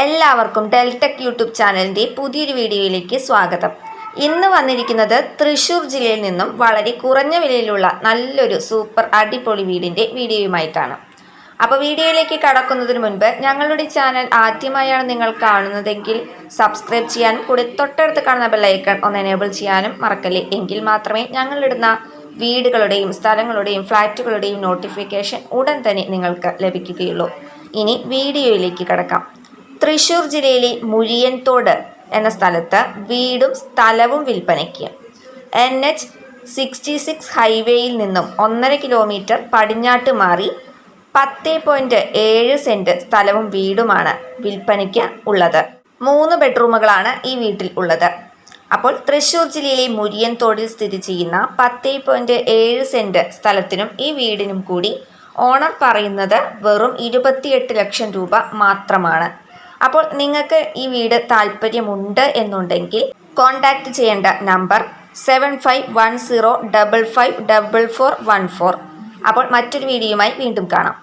എല്ലാവർക്കും Deltech YouTube ചാനലിന്റെ പുതിയൊരു വീഡിയോയിലേക്ക് സ്വാഗതം. ഇന്ന് വന്നിരിക്കുന്നത് തൃശ്ശൂർ ജില്ലയിൽ നിന്നും വളരെ കുറഞ്ഞ വിലയിലുള്ള നല്ലൊരു സൂപ്പർ അടിപൊളി വീടിന്റെ വീഡിയോയുമായിട്ടാണ്. അപ്പോൾ വീഡിയോയിലേക്ക് കടക്കുന്നതിന് മുൻപ് ഞങ്ങളുടെ ചാനൽ ആദ്യമായാണ് നിങ്ങൾ കാണുന്നതെങ്കിൽ സബ്സ്ക്രൈബ് ചെയ്യാനും കൂടി തൊട്ടടുത്ത് കാണുന്ന ബെല്ലൈക്കൺ ഒന്ന് എനേബിൾ ചെയ്യാനും മറക്കല്ലേ? എങ്കിൽ മാത്രമേ ഞങ്ങളിടുന്ന വീടുകളുടെയും സ്ഥലങ്ങളുടെയും ഫ്ലാറ്റുകളുടെയും നോട്ടിഫിക്കേഷൻ ഉടൻ തന്നെ നിങ്ങൾക്ക് ലഭിക്കുകയുള്ളൂ. ഇനി വീഡിയോയിലേക്ക് കടക്കാം. തൃശ്ശൂർ ജില്ലയിലെ മുഴിയൻതോട് എന്ന സ്ഥലത്ത് വീടും സ്ഥലവും വിൽപ്പനയ്ക്ക്. എൻ എച്ച് സിക്സ്റ്റി സിക്സ് ഹൈവേയിൽ നിന്നും ഒന്നര കിലോമീറ്റർ പടിഞ്ഞാട്ട് മാറി പത്ത് പോയിന്റ് ഏഴ് സെന്റ് സ്ഥലവും വീടുമാണ് വിൽപ്പനയ്ക്ക് ഉള്ളത്. മൂന്ന് ബെഡ്റൂമുകളാണ് ഈ വീട്ടിൽ ഉള്ളത്. അപ്പോൾ തൃശൂർ ജില്ലയിലെ മുരിയൻതോടിൽ സ്ഥിതി ചെയ്യുന്ന പത്ത് പോയിന്റ് ഏഴ് സെന്റ് സ്ഥലത്തിനും ഈ വീടിനും കൂടി ഓണർ പറയുന്നത് വെറും ഇരുപത്തിയെട്ട് ലക്ഷം രൂപ മാത്രമാണ്. അപ്പോൾ നിങ്ങൾക്ക് ഈ വീട് താല്പര്യമുണ്ട് എന്നുണ്ടെങ്കിൽ കോൺടാക്റ്റ് ചെയ്യേണ്ട number seven five one zero double five double four one four അപ്പോൾ മറ്റൊരു വീഡിയോയുമായി വീണ്ടും കാണാം.